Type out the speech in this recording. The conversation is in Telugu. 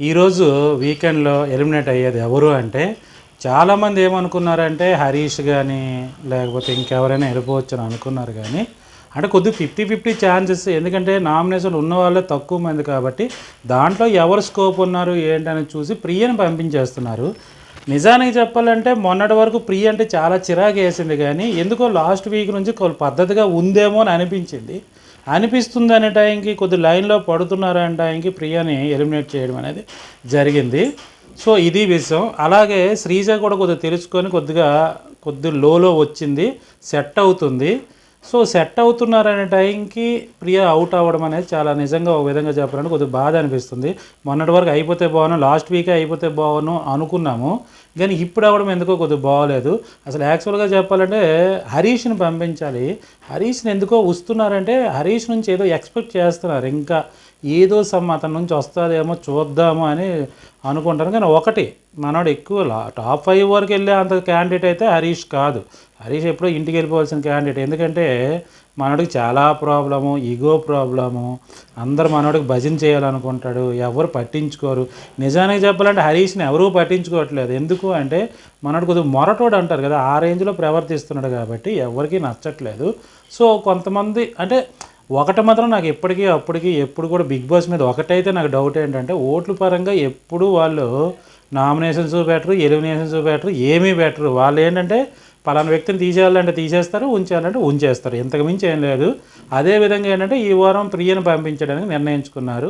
ఈరోజు వీకెండ్లో ఎలిమినేట్ అయ్యేది ఎవరు అంటే చాలామంది ఏమనుకున్నారంటే హరీష్ కానీ లేకపోతే ఇంకెవరైనా వెళ్ళిపోవచ్చు అని అనుకున్నారు కానీ అంటే కొద్ది ఫిఫ్టీ ఫిఫ్టీ ఛాన్సెస్ ఎందుకంటే నామినేషన్ ఉన్న వాళ్ళే తక్కువ మంది కాబట్టి దాంట్లో ఎవరు స్కోప్ ఉన్నారు ఏంటని చూసి ప్రియని పంపించేస్తున్నారు. నిజానికి చెప్పాలంటే మొన్నటి వరకు ప్రియ అంటే చాలా చిరాకు వేసింది కానీ ఎందుకో లాస్ట్ వీక్ నుంచి కొద్ది పద్ధతిగా ఉందేమో అని అనిపించింది. అనిపిస్తుంది అనే టైంకి కొద్ది లైన్లో పడుతున్నారు అనే టైంకి ప్రియాని ఎలిమినేట్ చేయడం అనేది జరిగింది. సో ఇది విషయం. అలాగే శ్రీజ కూడా కొద్దిగా తెలుసుకొని కొద్దిగా కొద్ది లోలో వచ్చింది. సెట్ అవుతుంది. సో సెట్ అవుతున్నారనే టైంకి ప్రియ అవుట్ అవ్వడం అనేది చాలా నిజంగా ఒక విధంగా చెప్పాలంటే కొద్దిగా బాధ అనిపిస్తుంది. మొన్నటి వరకు అయిపోతే బాగున్నాను లాస్ట్ వీకే అయిపోతే బాగున్నాను అనుకున్నాము. కానీ ఇప్పుడు అవ్వడం ఎందుకో కొద్దిగా బాగోలేదు. అసలు యాక్చువల్గా చెప్పాలంటే హరీష్ని పంపించాలి. హరీష్ని ఎందుకో వస్తున్నారంటే హరీష్ నుంచి ఏదో ఎక్స్పెక్ట్ చేస్తున్నారు. ఇంకా ఏదో సమ్ అతని నుంచి వస్తుందేమో చూద్దాము అని అనుకుంటాను కానీ ఒకటి మనోడు ఎక్కువ లా- టాప్ ఫైవ్ వరకు వెళ్ళే అంత క్యాండిడేట్ అయితే హరీష్ కాదు. హరీష్ ఎప్పుడో ఇంటికి వెళ్ళిపోవాల్సిన క్యాండిడేట్ ఎందుకంటే మనోడికి చాలా ప్రాబ్లము ఈగో ప్రాబ్లము. అందరు మనోడికి భజన చేయాలనుకుంటాడు. ఎవరు పట్టించుకోరు. నిజానికి చెప్పాలంటే హరీష్ని ఎవరూ పట్టించుకోవట్లేదు. ఎందుకు అంటే మనోడు కొద్దిగా మొరటోడు అంటారు కదా ఆ రేంజ్లో ప్రవర్తిస్తున్నాడు కాబట్టి ఎవరికీ నచ్చట్లేదు. సో కొంతమంది అంటే ఒకటి మాత్రం నాకు ఎప్పటికీ అప్పటికి ఎప్పుడు కూడా బిగ్ బాస్ మీద ఒకటైతే నాకు డౌట్ ఏంటంటే ఓట్ల పరంగా ఎప్పుడు వాళ్ళు నామినేషన్స్ బెటరు ఎలిమినేషన్స్ బెటరు ఏమీ బెటరు. వాళ్ళు ఏంటంటే పలానా వ్యక్తిని తీసేయాలంటే తీసేస్తారు ఉంచాలంటే ఉంచేస్తారు. ఇంతకు మించి ఏం లేదు. అదే విధంగా ఏంటంటే ఈ వారం ప్రియను పంపించడానికి నిర్ణయించుకున్నారు.